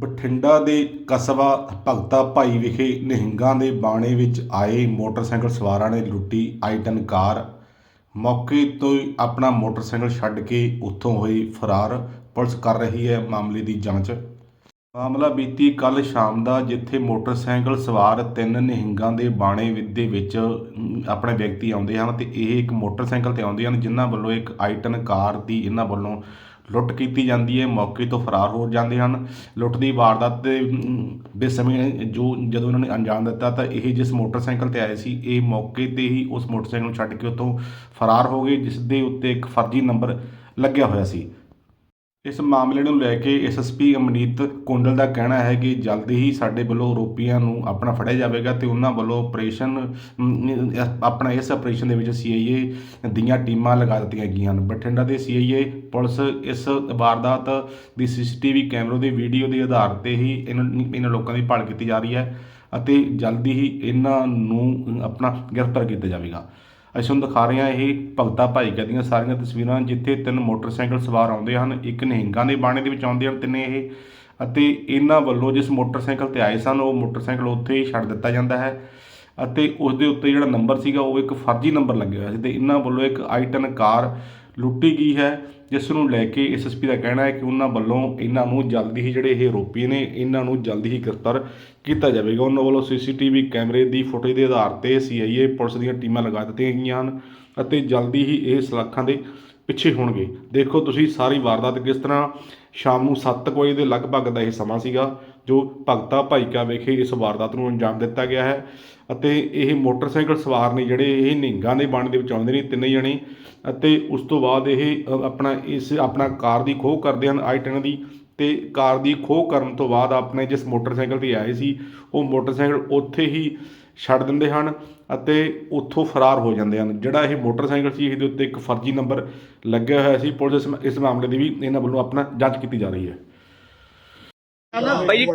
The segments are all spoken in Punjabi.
ਬਠਿੰਡਾ ਦੇ ਕਸਬਾ ਭਗਤਾ ਭਾਈ ਵਿਖੇ ਨਿਹੰਗਾਂ ਦੇ ਬਾਣੇ ਵਿੱਚ ਆਏ ਮੋਟਰਸਾਈਕਲ ਸਵਾਰਾਂ ਨੇ ਲੁੱਟੀ ਆਈਟਨ ਕਾਰ। ਮੌਕੇ ਤੋਂ ਹੀ ਆਪਣਾ ਮੋਟਰਸਾਈਕਲ ਛੱਡ ਕੇ ਉੱਥੋਂ ਹੋਈ ਫਰਾਰ। ਪੁਲਿਸ ਕਰ ਰਹੀ ਹੈ ਮਾਮਲੇ ਦੀ ਜਾਂਚ। ਮਾਮਲਾ ਬੀਤੀ ਕੱਲ ਸ਼ਾਮ ਦਾ, ਜਿੱਥੇ ਮੋਟਰਸਾਈਕਲ ਸਵਾਰ ਤਿੰਨ ਨਿਹੰਗਾਂ ਦੇ ਬਾਣੇ ਵਿ- ਦੇ ਵਿੱਚ ਆਪਣੇ ਵਿਅਕਤੀ ਆਉਂਦੇ ਹਨ ਤੇ ਇਹ ਇੱਕ ਮੋਟਰਸਾਈਕਲ ਤੇ ਆਉਂਦੇ ਹਨ, ਜਿਨ੍ਹਾਂ ਵੱਲੋਂ ਇੱਕ ਆਈਟਨ ਕਾਰ ਦੀ, ਇਹਨਾਂ ਵੱਲੋਂ ਲੁੱਟ ਕੀਤੀ ਜਾਂਦੀ ਹੈ, ਮੌਕੇ ਤੋਂ ਫਰਾਰ ਹੋ ਜਾਂਦੇ ਹਨ। ਲੁੱਟ ਦੀ ਵਾਰਦਾਤ ਦੇ ਦੇ ਸਮੇਂ ਜੋ ਜਦੋਂ ਉਹਨਾਂ ਨੇ ਅੰਜਾਮ ਦਿੱਤਾ ਤਾਂ ਇਹ ਜਿਸ ਮੋਟਰਸਾਈਕਲ ਤੇ ਆਏ ਸੀ, ਇਹ ਮੌਕੇ ਤੇ ਹੀ ਉਸ ਮੋਟਰਸਾਈਕਲ ਨੂੰ ਛੱਡ ਕੇ ਉੱਥੋਂ ਫਰਾਰ ਹੋ ਗਏ, ਜਿਸ ਦੇ ਉੱਤੇ ਇੱਕ ਫਰਜ਼ੀ ਨੰਬਰ ਲੱਗਿਆ ਹੋਇਆ ਸੀ। ਇਸ ਮਾਮਲੇ ਨੂੰ ਲੈ ਕੇ ਐਸਐਸਪੀ ਅਮਨੀਤ ਕੁੰਡਲ ਦਾ ਕਹਿਣਾ ਹੈ ਕਿ ਜਲਦੀ ਹੀ ਸਾਡੇ ਵੱਲੋਂ ਆਰੋਪੀਆਂ ਨੂੰ ਆਪਣਾ ਫੜਿਆ ਜਾਵੇਗਾ ਤੇ ਉਹਨਾਂ ਵੱਲੋਂ ਆਪਰੇਸ਼ਨ ਆਪਣਾ ਇਸ ਆਪਰੇਸ਼ਨ ਦੇ ਵਿੱਚ ਸੀਆਈਏ ਦੀਆਂ ਟੀਮਾਂ ਲਗਾ ਦਿੱਤੀਆਂ ਗਈਆਂ ਹਨ। ਬਠਿੰਡਾ ਦੇ ਸੀਆਈਏ ਪੁਲਿਸ ਇਸ ਵਾਰਦਾਤ ਦੀ ਸੀਸੀਟੀਵੀ ਕੈਮਰੇ ਦੇ ਵੀਡੀਓ ਦੇ ਆਧਾਰ ਤੇ ਹੀ ਇਹਨਾਂ ਇਹਨਾਂ ਲੋਕਾਂ ਦੀ ਭਾਲ ਕੀਤੀ ਜਾ ਰਹੀ ਹੈ ਅਤੇ ਜਲਦੀ ਹੀ ਇਹਨਾਂ ਨੂੰ ਆਪਣਾ ਗ੍ਰਿਫਤਾਰ ਕੀਤਾ ਜਾਵੇਗਾ। ਅਸੀਂ ਤੁਹਾਨੂੰ ਦਿਖਾ ਰਹੇ ਹਾਂ ਇਹ ਭਗਤਾ ਭਾਈਕਾ ਦੀਆਂ ਸਾਰੀਆਂ ਤਸਵੀਰਾਂ, ਜਿੱਥੇ ਤਿੰਨ ਮੋਟਰਸਾਈਕਲ ਸਵਾਰ ਆਉਂਦੇ ਹਨ, ਇੱਕ ਨਿਹੰਗਾਂ ਦੇ ਬਾਣੇ ਦੇ ਵਿੱਚ ਆਉਂਦੇ ਹਨ ਤਿੰਨੇ ਇਹ, ਅਤੇ ਇਹਨਾਂ ਵੱਲੋਂ ਜਿਸ ਮੋਟਰਸਾਈਕਲ ਤੇ ਆਏ ਸਨ, ਉਹ ਮੋਟਰਸਾਈਕਲ ਉੱਥੇ ਹੀ ਛੱਡ ਦਿੱਤਾ ਜਾਂਦਾ ਹੈ, ਅਤੇ ਉਸ ਦੇ ਉੱਤੇ ਜਿਹੜਾ ਨੰਬਰ ਸੀਗਾ, ਉਹ ਇੱਕ ਫਰਜ਼ੀ ਨੰਬਰ ਲੱਗਿਆ ਹੋਇਆ ਸੀ, ਤੇ ਇਹਨਾਂ ਵੱਲੋਂ ਇੱਕ ਆਈਟਨ ਕਾਰ ਲੁੱਟੀ ਗਈ ਹੈ ਜਿਸ ਨੂੰ ਲੈ ਕੇ ਐਸਐਸਪੀ ਦਾ ਕਹਿਣਾ ਹੈ ਕਿ ਉਹਨਾਂ ਵੱਲੋਂ ਇਹਨਾਂ ਨੂੰ ਜਲਦੀ ਹੀ ਜਿਹੜੇ ਇਹ ਆਰੋਪੀ ਨੇ, ਇਹਨਾਂ ਨੂੰ ਜਲਦੀ ਹੀ ਗ੍ਰਿਫਤਾਰ ਕੀਤਾ ਜਾਵੇਗਾ। ਉਹਨਾਂ ਵੱਲੋਂ ਸੀਸੀਟੀਵੀ ਕੈਮਰੇ ਦੀ ਫੁਟੇਜ ਦੇ ਆਧਾਰ ਤੇ ਸੀਆਈਏ ਪੁਲਿਸ ਦੀਆਂ ਟੀਮਾਂ ਲਗਾ ਦਿੱਤੀਆਂ ਗਈਆਂ ਹਨ ਅਤੇ ਜਲਦੀ ਹੀ ਇਹ ਸਲਾਖਾਂ ਦੇ ਪਿੱਛੇ ਹੋਣਗੇ। ਦੇਖੋ ਤੁਸੀਂ ਸਾਰੀ ਵਾਰਦਾਤ ਕਿਸ ਤਰ੍ਹਾਂ ਸ਼ਾਮ ਨੂੰ 7 ਵਜੇ ਦੇ ਲਗਭਗ ਦਾ ਇਹ ਸਮਾਂ ਸੀਗਾ, ਜੋ ਭਗਤਾ ਭਾਈਕਾ ਵਿਖੇ ਇਸ ਵਾਰਦਾਤ ਨੂੰ ਅੰਜਾਮ ਦਿੱਤਾ ਗਿਆ ਹੈ ਅਤੇ ਇਹ ਮੋਟਰਸਾਈਕਲ ਸਵਾਰ ਨੇ ਜਿਹੜੇ ਇਹ ਨਿਹੰਗਾਂ ਦੇ ਬਾਣ ਦੇ ਵਿੱਚ ਆਉਂਦੇ ਨੇ, ਤਿੰਨੇ ਜਣੇ ਅਤੇ ਉਸ ਤੋਂ ਬਾਅਦ ਇਹ ਆਪਣਾ ਇਸ, ਆਪਣਾ ਕਾਰ ਦੀ ਖੋਹ ਕਰਦੇ ਹਨ ਆਈਟਨ ਦੀ ਤੇ ਕਾਰ ਦੀ ਖੋਹ ਕਰਨ ਤੋਂ ਬਾਅਦ ਆਪਣੇ ਜਿਸ ਮੋਟਰਸਾਈਕਲ ਤੇ ਆਏ ਸੀ, ਉਹ ਮੋਟਰਸਾਈਕਲ ਉੱਥੇ ਹੀ ਛੱਡ ਦਿੰਦੇ ਹਨ ਅਤੇ ਉੱਥੋਂ ਫਰਾਰ ਹੋ ਜਾਂਦੇ ਹਨ। ਜਿਹੜਾ ਇਹ ਮੋਟਰਸਾਈਕਲ ਸੀ ਇਹਦੇ ਉੱਤੇ ਇੱਕ ਫਰਜ਼ੀ ਨੰਬਰ ਲੱਗਿਆ ਹੋਇਆ ਸੀ। ਪੁਲਿਸ ਇਸ- ਮਾਮਲੇ ਦੀ ਵੀ ਇਹਨਾਂ ਵੱਲੋਂ ਆਪਣਾ ਜਾਂਚ ਕੀਤੀ ਜਾ ਰਹੀ ਹੈ। ਬਾਈ ਜੀ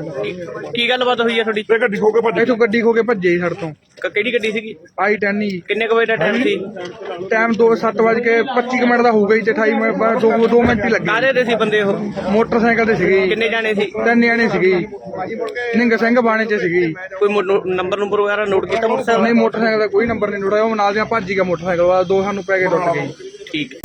ਕੀ- ਗੱਲਬਾਤ ਹੋਈ ਹੈ ਤੁਹਾਡੀ? ਤੇ ਗੱਡੀ ਖੋ ਕੇ ਭੱਜ। ਇੱਥੋਂ ਗੱਡੀ ਖੋ ਕੇ ਭੱਜੇ ਸਾਡੇ ਤੋਂ। ਕ- ਕਿਹੜੀ ਗੱਡੀ ਸੀਗੀ ਆਈ 10 ਜੀ ਕਿੰਨੇ ਕੁ ਵਜੇ ਦਾ ਟਾਈਮ ਸੀ ਟਾਈਮ 2 7 ਵਜੇ ਕੇ 25 ਕੁ ਮਿੰਟ ਦਾ ਹੋਊਗਾ ਜੀ ਤੇ 28 ਮਿੰਟ ਬਾਅਦ 2 2 ਮਿੰਟ ਹੀ ਕਾਹਦੇ ਲੱਗੇ ਦੇ ਸੀ ਬੰਦੇ ਉਹ ਮੋਟਰਸਾਈਕਲ ਤੇ ਸੀਗੇ ਜੀ। ਕਿੰਨੇ ਜਾਣੇ ਸੀ ਤਿੰਨ ਜਾਣੇ ਸੀਗੇ ਜੀ। ਨਿੰਗ ਸਿੰਘ ਬਾਣੇ ਚ ਸੀਗੇ ਜੀ। ਕੋਈ ਮੋ- ਨੋ- ਨੰਬਰ ਨੰਬਰ ਵਗੈਰਾ ਨੋਟ ਕੀਤਾ ਮੋਟਰਸਾਈਕਲ ਨਹੀਂ ਮੋਟਰਸਾਈਕਲ ਦਾ ਕੋਈ ਨੰਬਰ ਨਹੀਂ ਨੋਟਿਆ ਉਹ ਨਾਲ ਦੀਆਂ ਭੱਜ ਗਿਆ ਮੋਟਰਸਾਈਕਲ ਵਾਲਾ ਦੋ ਸਾਨੂੰ ਪੈ ਕੇ ਟੁੱਟ ਗਏ ਜੀ। ਠੀਕ ਹੈ